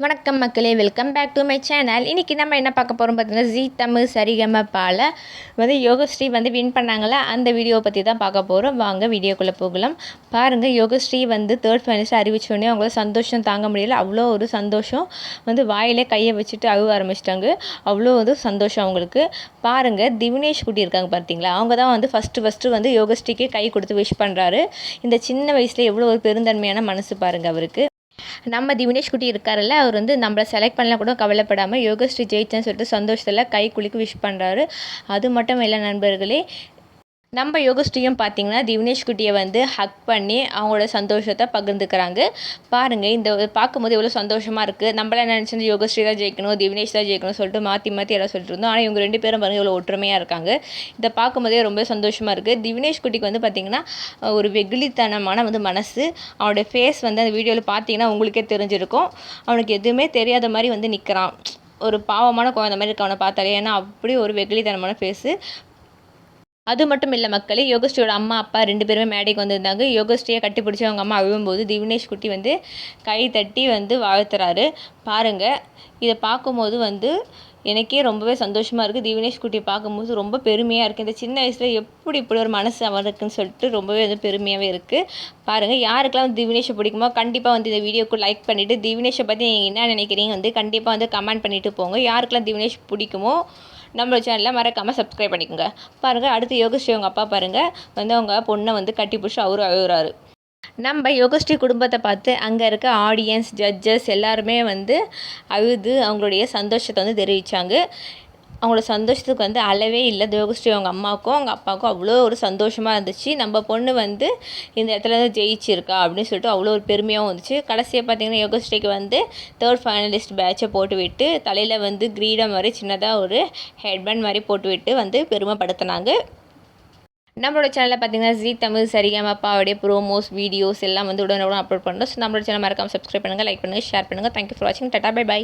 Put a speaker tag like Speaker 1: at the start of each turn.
Speaker 1: வணக்கம் மக்களே welcome back to my channel இன்றைக்கி நம்ம என்ன பார்க்க போகிறோம் பார்த்தீங்கன்னா ஜீ தமிழ் சரிகமப்பால் வந்து யோகஸ்ரீ வந்து வின் பண்ணாங்களே? அந்த வீடியோவை பற்றி தான் பார்க்க போகிறோம் வாங்க வீடியோக்குள்ளே போகலாம். பாருங்கள் யோகஸ்ரீ வந்து தேர்ட் ஃபைனலிஸ்ட் அறிவிச்சோடனே அவங்களால சந்தோஷம் தாங்க முடியல. அவ்வளோ ஒரு சந்தோஷம். வந்து வாயிலே கையை வச்சுட்டு அழுவ ஆரம்பிச்சிட்டாங்க. அவ்வளோ வந்து சந்தோஷம் அவங்களுக்கு. பாருங்கள் திவினேஷ் குட்டி இருக்காங்க பார்த்தீங்களா? அவங்க தான் வந்து ஃபஸ்ட்டு ஃபஸ்ட்டு வந்து யோகஸ்ரீக்கே கை கொடுத்து விஷ் பண்ணுறாரு இந்த சின்ன வயசில் எவ்வளோ ஒரு பெருந்தன்மையான மனசு பாருங்கள் அவருக்கு. நம்ம திவினேஷ் குட்டி இருக்காருல்ல அவர் வந்து நம்மளை செலக்ட் பண்ணலாம் கூட கவலைப்படாமல் யோகஸ்ரீ ஜெயிச்சேன்னு சொல்லிட்டு சந்தோஷத்தில் கை குலுக்கி விஷ் பண்ணுறாரு அது மட்டும் இல்லை நண்பர்களே நம்ம யோகஸ்ரீயும் பார்த்தீங்கன்னா திவினேஷ் குட்டியை வந்து ஹக் பண்ணி அவங்களோட சந்தோஷத்தை பகிர்ந்துக்கிறாங்க. பாருங்கள் இந்த பார்க்கும்போது எவ்வளோ சந்தோஷமாக இருக்குது நம்மளாம் நினச்சிருந்து யோகஸ்ரீ தான் ஜெயிக்கணும் திவினேஷ் தான் ஜெயிக்கணும் சொல்லிட்டு மாற்றி மாற்றி எல்லாம் சொல்லிட்டு இருந்தோம். ஆனால் இவங்க ரெண்டு பேரும் பாருங்கள் எவ்வளோ ஒற்றுமையாக இருக்காங்க. இதை பார்க்கும்போதே ரொம்ப சந்தோஷமாக இருக்குது திவினேஷ் குட்டிக்கு வந்து பார்த்திங்கன்னா ஒரு வெகுளித்தனமான வந்து மனசு. அவனோட ஃபேஸ் வந்து அந்த வீடியோவில் பார்த்தீங்கன்னா உங்களுக்கே தெரிஞ்சிருக்கும். அவனுக்கு எதுவுமே தெரியாத மாதிரி வந்து நிற்கிறான் ஒரு பாவமான குழந்த மாதிரி இருக்க அவனை பார்த்தாலே. ஏன்னா அப்படி ஒரு வெகுளித்தனமான ஃபேஸு அது மட்டும் இல்லை மக்களே யோகஸ்ரீயோட அம்மா அப்பா ரெண்டு பேருமே மேடைக்கு வந்திருந்தாங்க. யோகஸ்ரீயை கட்டி பிடிச்சி அவங்க அம்மா அழுவும்போது திவினேஷ் குட்டி வந்து கை தட்டி வந்து வாழ்த்துறாரு. பாருங்கள் இதை பார்க்கும்போது வந்து எனக்கே ரொம்பவே சந்தோஷமாக இருக்குது திவினேஷ் குட்டியை பார்க்கும்போது ரொம்ப பெருமையாக இருக்குது இந்த சின்ன வயசில் எப்படி இப்படி ஒரு மனசு அவருக்குன்னு சொல்லிட்டு ரொம்பவே வந்து பெருமையாகவே இருக்குது பாருங்கள் யாருக்கெல்லாம் வந்து திவினேஷை பிடிக்குமோ கண்டிப்பாக வந்து இந்த வீடியோக்கு லைக் பண்ணிவிட்டு திவினேஷை பற்றி நீங்கள் என்ன நினைக்கிறீங்க வந்து கண்டிப்பாக வந்து கமெண்ட் பண்ணிவிட்டு போங்க. யாருக்கெல்லாம் திவினேஷ் பிடிக்குமோ நம்மளோட சேனலில் மறக்காமல் சப்ஸ்கிரைப் பண்ணிக்கோங்க. பாருங்கள் அடுத்து யோகஸ்ரீ அவங்க அப்பா பாருங்கள் வந்து அவங்க பொண்ணை வந்து கட்டி பிடிச்சி அவரும் அழுகுறாரு நம்ம யோகஸ்ரீ குடும்பத்தை பார்த்து அங்கே இருக்க ஆடியன்ஸ் ஜட்ஜஸ் எல்லாருமே வந்து அழுது அவங்களுடைய சந்தோஷத்தை வந்து தெரிவித்தாங்க அவங்களோட சந்தோஷத்துக்கு வந்து அளவே இல்லை. யோகஸ்ரீ அவங்க அம்மாவுக்கும் அவங்க அப்பாவுக்கும் அவ்வளோ ஒரு சந்தோஷமாக இருந்துச்சு. நம்ம பொண்ணு வந்து இந்த இடத்துல தான் ஜெயிச்சிருக்கா அப்படின்னு சொல்லிட்டு அவ்வளோ ஒரு பெருமையாகவும் இருந்துச்சு. கடைசியாக பார்த்தீங்கன்னா யோகஸ்ரீக்கு வந்து தேர்ட் ஃபைனலிஸ்ட் பேட்சை போட்டு விட்டு தலையில் வந்து கிரீடம் மாதிரி சின்னதாக ஒரு ஹெட்பேண்ட் மாதிரி போட்டு விட்டு வந்து பெருமைப்படுத்தினாங்க. நம்மளோட சேனலில் பார்த்தீங்கன்னா ஜி தமிழ் சரிகமப்பாவுடைய ப்ரோமோஸ் வீடியோஸ் எல்லாம் வந்து உடனே அப்லோட் பண்ணுறோம். ஸோ நம்மளோட சேனல் மறக்காமல் சப்ஸ்கிரைப் பண்ணுங்கள் லைக் பண்ணுங்கள் ஷேர் பண்ணுங்கள் தேங்க்யூ ஃபார் வாட்சிங் டட்டா பை பை